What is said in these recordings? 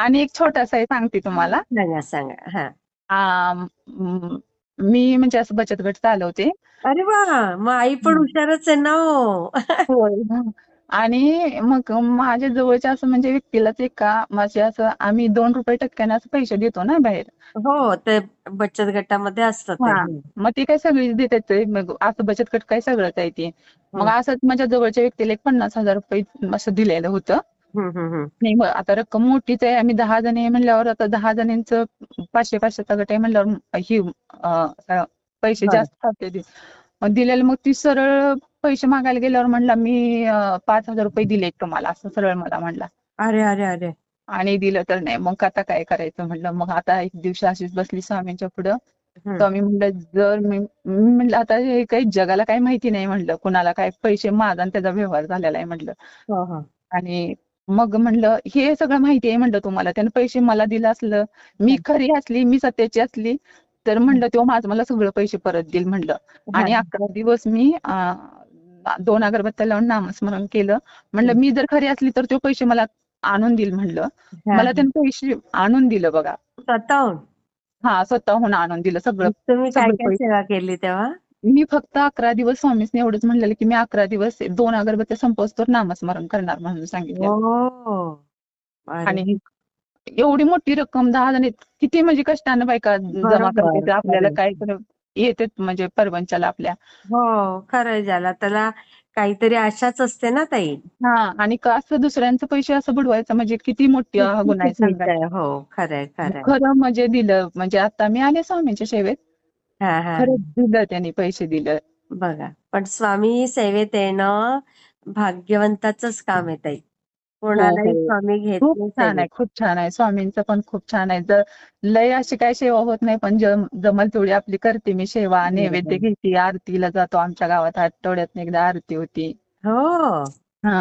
आणि एक छोटासा आहे सांगते तुम्हाला सांगा सांगा हा आ, म, मी म्हणजे असं बचत गट चालवते अरे वा मग आई पण. हुशारच आहे ना हो हं. आणि मग माझ्या जवळच्या असं म्हणजे व्यक्तीलाच एका माझे असं आम्ही दोन रुपये टक्क्याने असं पैसे देतो ना बाहेर हो ते बचत गटामध्ये असतं ते हा मग ते काय सगळीच देतात ते. मग असं बचत गट काय सगळंच आहे ते मग हं. असंच माझ्या जवळच्या व्यक्तीला एक पन्नास हजार रुपये असं दिलेलं होतं. नाही मग आता रक्कम मोठीच आहे. आम्ही दहा जणी आहे म्हणल्यावर आता दहा जणींचं पाचशे पाचशेचा गट आहे म्हणल्यावर ही पैसे. जास्त खाते दिलेलं मग ती सरळ पैसे मागायला गेल्यावर म्हणला मी पाच हजार रुपये दिले तुम्हाला असं सरळ मला म्हणला. अरे अरे अरे. आणि दिलं तर नाही. मग आता काय करायचं म्हणलं. मग आता एक दिवशी अशीच बसली स्वामींच्या पुढं. हम्म. स्वामी म्हणलं जर मी मी म्हणलं आता हे काही जगाला काही माहिती नाही म्हणलं. कुणाला काय पैसे माझा आणि त्याचा व्यवहार झालेला आहे म्हणलं. आणि मग म्हणलं हे सगळं माहिती आहे म्हणलं तुम्हाला. त्यानं पैसे मला दिलं असलं मी खरी असली मी सत्याची असली तर म्हणलं तो माझं मला सगळं पैसे परत देईल म्हणलं. आणि. अकरा दिवस मी दोन अगरबत्त्या लावून नामस्मरण केलं. म्हणलं मी जर खरी असली तर तो पैसे मला आणून देईल म्हणलं. मला त्यानं पैसे आणून दिलं बघा. स्वतःहून? हा स्वतःहून आणून दिलं सगळं. तुम्ही काय. सेवा केली तेव्हा? मी फक्त अकरा दिवस स्वामीसने एवढंच म्हणलेलं की मी अकरा दिवस दोन अगरबत्त्या संपवस्तोवर नामस्मरण करणार म्हणून सांगितलं हो. आणि एवढी मोठी रक्कम दहा जण किती म्हणजे कष्टानं बायका जमा करते आपल्याला. काय येतात म्हणजे परवंचाला आपल्या. हो खरंय ज्याला. त्याला काहीतरी आशाच असते ना ताई. हा आणि का असं दुसऱ्यांचे पैसे असं बुडवायचं म्हणजे किती मोठी गुन्हा आहे. हो खरंय खरंय खरं म्हणजे दिलं. म्हणजे आता मी आले स्वामींच्या सेवेत. हा हा. खरं दिलं त्यांनी पैसे दिलं. बघा पण स्वामी सेवेत येणं भाग्यवंताचंच काम आहे ताई. कोणालाही हो. स्वामी घेत खूप नाही छान आहे सेवेत. खूप छान आहे. स्वामींचं पण खूप छान आहे. जर लय अशी काय सेवा होत नाही पण जम- जमल तेवढी आपली करते मी सेवा बरोबर. नैवेद्य घेते आरतीला जातो आमच्या गावात आठवड्यात एकदा आरती होती. हो. हा.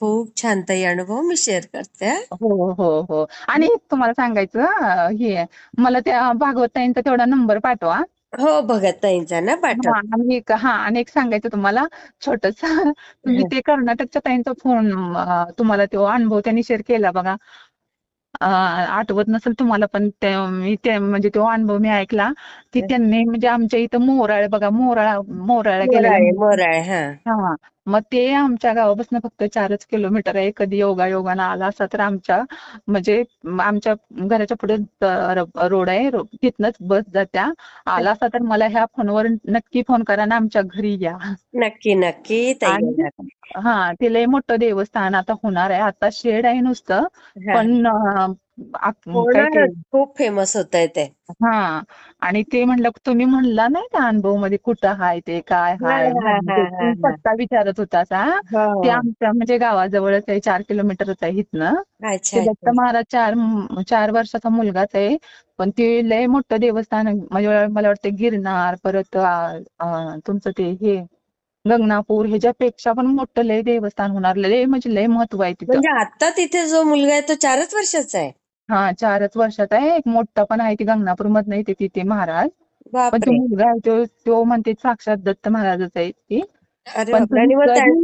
खूप छान ताई अनुभव मी शेअर करते. हा. हो हो. हो आणि एक तुम्हाला सांगायचं अं, हे मला त्या भागवत ताईंचा तेवढा नंबर पाठवा. हो भगत ताईंचा ना पाठव. हा आणि एक हा आणि एक सांगायचं तुम्हाला छोटस तुम्ही ते कर्नाटकच्या ताईंचा फोन अं, तुम्हाला तो अनुभव त्यांनी शेअर केला बघा. आठवत नसेल तुम्हाला पण ते मी ते म्हणजे तो अनुभव मी ऐकला की त्यांनी म्हणजे आमच्या इथं मोराळ बघा मोराळा मोराळा मोराळे हा. मग ते आमच्या गावापासून फक्त चारच किलोमीटर आहे. कधी योगा योगानं आला असता तर आमच्या म्हणजे आमच्या घराच्या पुढे रोड आहे. तिथनच बस जात्या. आला असता तर मला ह्या फोनवर नक्की फोन करा आणि आमच्या घरी या. नक्की नक्की. हा ते लय मोठं देवस्थान आता होणार आहे आता शेड आहे नुसतं. पण हो खूप फेमस होत आहे ते हा आणि ते म्हणलं तुम्ही म्हणला नाही का अनुभवमध्ये कुठं हाय ते काय हाय. पत्ता विचारत होतास हा हो. ते आमच्या म्हणजे गावाजवळच आहे चार किलोमीटरच आहे इथनं दत्त महाराज चार चार वर्षाचा मुलगाच आहे पण ते लय मोठं देवस्थान. म्हणजे मला वाटतं गिरनार परत तुमचं ते हे गंगनापूर ह्याच्यापेक्षा पण मोठं लय देवस्थान होणार लय म्हणजे लय महत्त्व आहे तिथं. म्हणजे आता तिथे जो मुलगा आहे तो चारच वर्षाचा आहे. हा चारच वर्षात आहे. एक मोठा पण आहे ते गंगनापूर मधनं येते तिथे महाराज. पण तो बापरे. मुलगा आहे तो तो म्हणते साक्षात दत्त महाराजच आहे ती. अरे पण बापरे. आणि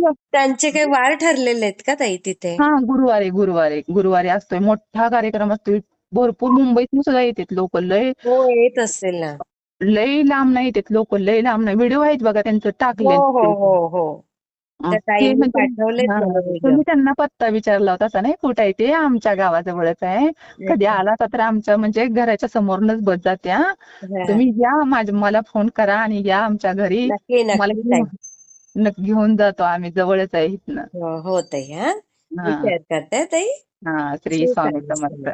त्या- त्यांचे काही वार ठरलेले आहेत का ताई तिथे? हा गुरुवारी गुरुवारी गुरुवारी असतोय. मोठा कार्यक्रम असतोय. भरपूर मुंबईतून सुद्धा येतात लोक. लय हो येत असेल ना. लय लांब नाही येतात लोक लय लांब नाही. व्हिडिओ आहेत बघा त्यांचं टाकले हो हो हो हो. म्हणजे तुम्ही त्यांना पत्ता विचारला होता असं नाही कुठे आहे ते? आमच्या गावाजवळच आहे. कधी आला तर आमच्या म्हणजे घराच्या समोरूनच बस जात्या. हा. तुम्ही या माझ मला फोन करा आणि या आमच्या घरी. मला नक्की घेऊन जातो आम्ही जवळच आहे इथनं. हो ताई हा. हा. ताई? हा श्री स्वामी समर्थ.